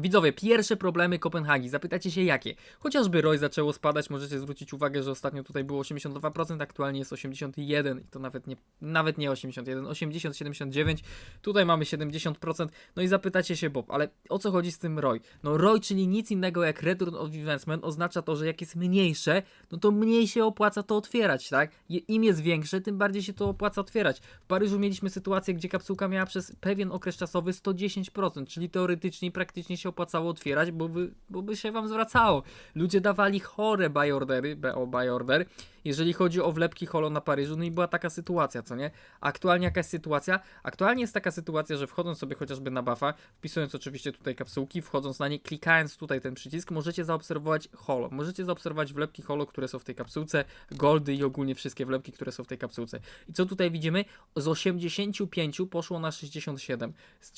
Widzowie, pierwsze problemy Kopenhagi. Zapytacie się jakie? Chociażby ROI zaczęło spadać, możecie zwrócić uwagę, że ostatnio tutaj było 82%, aktualnie jest 81 i to nawet nie, nawet nie 81, 80, 79, tutaj mamy 70%. No i zapytacie się Bob, ale o co chodzi z tym ROI? No ROI, czyli nic innego jak Return of Investment, oznacza to, że jak jest mniejsze, no to mniej się opłaca to otwierać, tak? Im jest większe, tym bardziej się to opłaca otwierać. W Paryżu mieliśmy sytuację, gdzie kapsułka miała przez pewien okres czasowy 110%, czyli teoretycznie praktycznie się opłacało otwierać, bo by, bo by się wam zwracało. Ludzie dawali chore buy ordery, BO buy order, jeżeli chodzi o wlepki holo na Paryżu, no i była taka sytuacja, co nie? Aktualnie jaka jest sytuacja? Aktualnie jest taka sytuacja, że wchodząc sobie chociażby na buffa, wpisując oczywiście tutaj kapsułki, wchodząc na nie, klikając tutaj ten przycisk, możecie zaobserwować holo. Możecie zaobserwować wlepki holo, które są w tej kapsułce, goldy i ogólnie wszystkie wlepki, które są w tej kapsułce. I co tutaj widzimy? Z 85 poszło na 67, z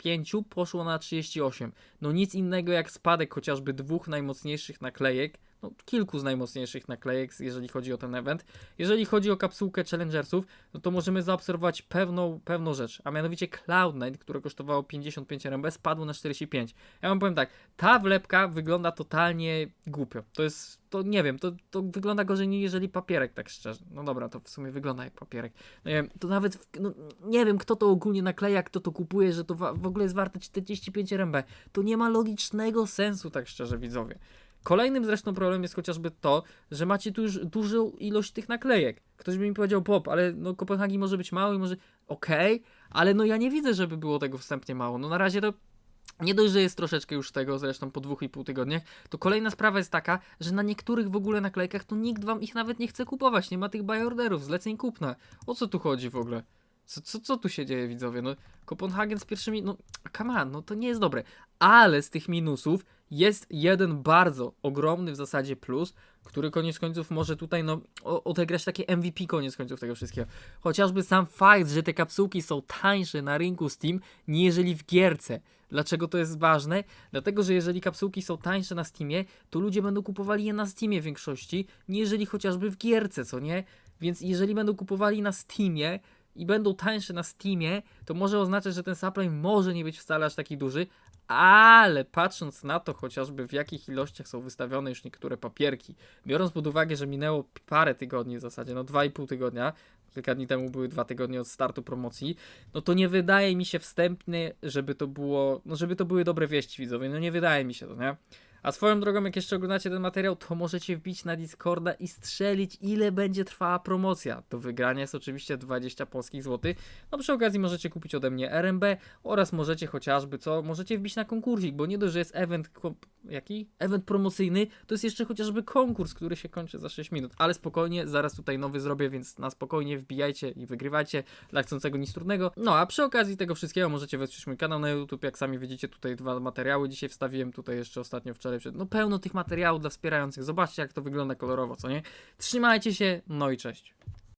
45 poszło na 38. No nic innego jak spadek chociażby dwóch najmocniejszych naklejek, no kilku z najmocniejszych naklejek, jeżeli chodzi o ten event. Jeżeli chodzi o kapsułkę Challengersów, no to możemy zaobserwować pewną, pewną rzecz, a mianowicie Cloud9, które kosztowało 55 RMB, spadło na 45. Ja wam powiem tak, ta wlepka wygląda totalnie głupio. To jest, to nie wiem, to, to wygląda gorzej niż jeżeli papierek, tak szczerze. No dobra, to w sumie wygląda jak papierek. No nie wiem, to nawet, no, nie wiem kto to ogólnie nakleja, kto to kupuje, że to w ogóle jest warte 45 RMB. To nie ma logicznego sensu, tak szczerze, widzowie. Kolejnym zresztą problemem jest chociażby to, że macie tu już dużą ilość tych naklejek. Ktoś by mi powiedział, pop, ale no Kopenhagi może być mało i może. Okej, ale no ja nie widzę, żeby było tego wstępnie mało. No na razie to. Nie dość, że jest troszeczkę już tego, zresztą po dwóch i pół tygodniach, to kolejna sprawa jest taka, że na niektórych w ogóle naklejkach to nikt wam ich nawet nie chce kupować, nie ma tych buy orderów, zleceń kupna. O co tu chodzi w ogóle? Co, co, co tu się dzieje, widzowie? No, Kopenhagen z pierwszymi, no, come on, no to nie jest dobre. Ale z tych minusów jest jeden bardzo ogromny w zasadzie plus, który koniec końców może tutaj, no, odegrać takie MVP koniec końców tego wszystkiego. Chociażby sam fakt, że te kapsułki są tańsze na rynku Steam, nie jeżeli w gierce. Dlaczego to jest ważne? Dlatego, że jeżeli kapsułki są tańsze na Steamie, to ludzie będą kupowali je na Steamie w większości, nie jeżeli chociażby w gierce, co nie? Więc jeżeli będą kupowali na Steamie i będą tańsze na Steamie, to może oznaczać, że ten supply może nie być wcale aż taki duży, ale patrząc na to chociażby w jakich ilościach są wystawione już niektóre papierki, biorąc pod uwagę, że minęło parę tygodni w zasadzie, no 2,5 tygodnia, kilka dni temu były dwa tygodnie od startu promocji, no to nie wydaje mi się wstępnie, żeby to było, no żeby to były dobre wieści widzowie, no nie wydaje mi się to, nie? A swoją drogą, jak jeszcze oglądacie ten materiał, to możecie wbić na Discorda i strzelić, ile będzie trwała promocja. Do wygrania jest oczywiście 20 polskich złotych. No przy okazji możecie kupić ode mnie RMB oraz możecie chociażby, co, możecie wbić na konkursik, bo nie dość, że jest event, jaki? Event promocyjny, to jest jeszcze chociażby konkurs, który się kończy za 6 minut. Ale spokojnie, zaraz tutaj nowy zrobię, więc na spokojnie wbijajcie i wygrywajcie. Dla chcącego nic trudnego. No a przy okazji tego wszystkiego możecie wesprzeć mój kanał na YouTube. Jak sami widzicie, tutaj dwa materiały dzisiaj wstawiłem, tutaj jeszcze ostatnio wczoraj. Przed... No pełno tych materiałów dla wspierających. Zobaczcie, jak to wygląda kolorowo, co nie? Trzymajcie się, no i cześć.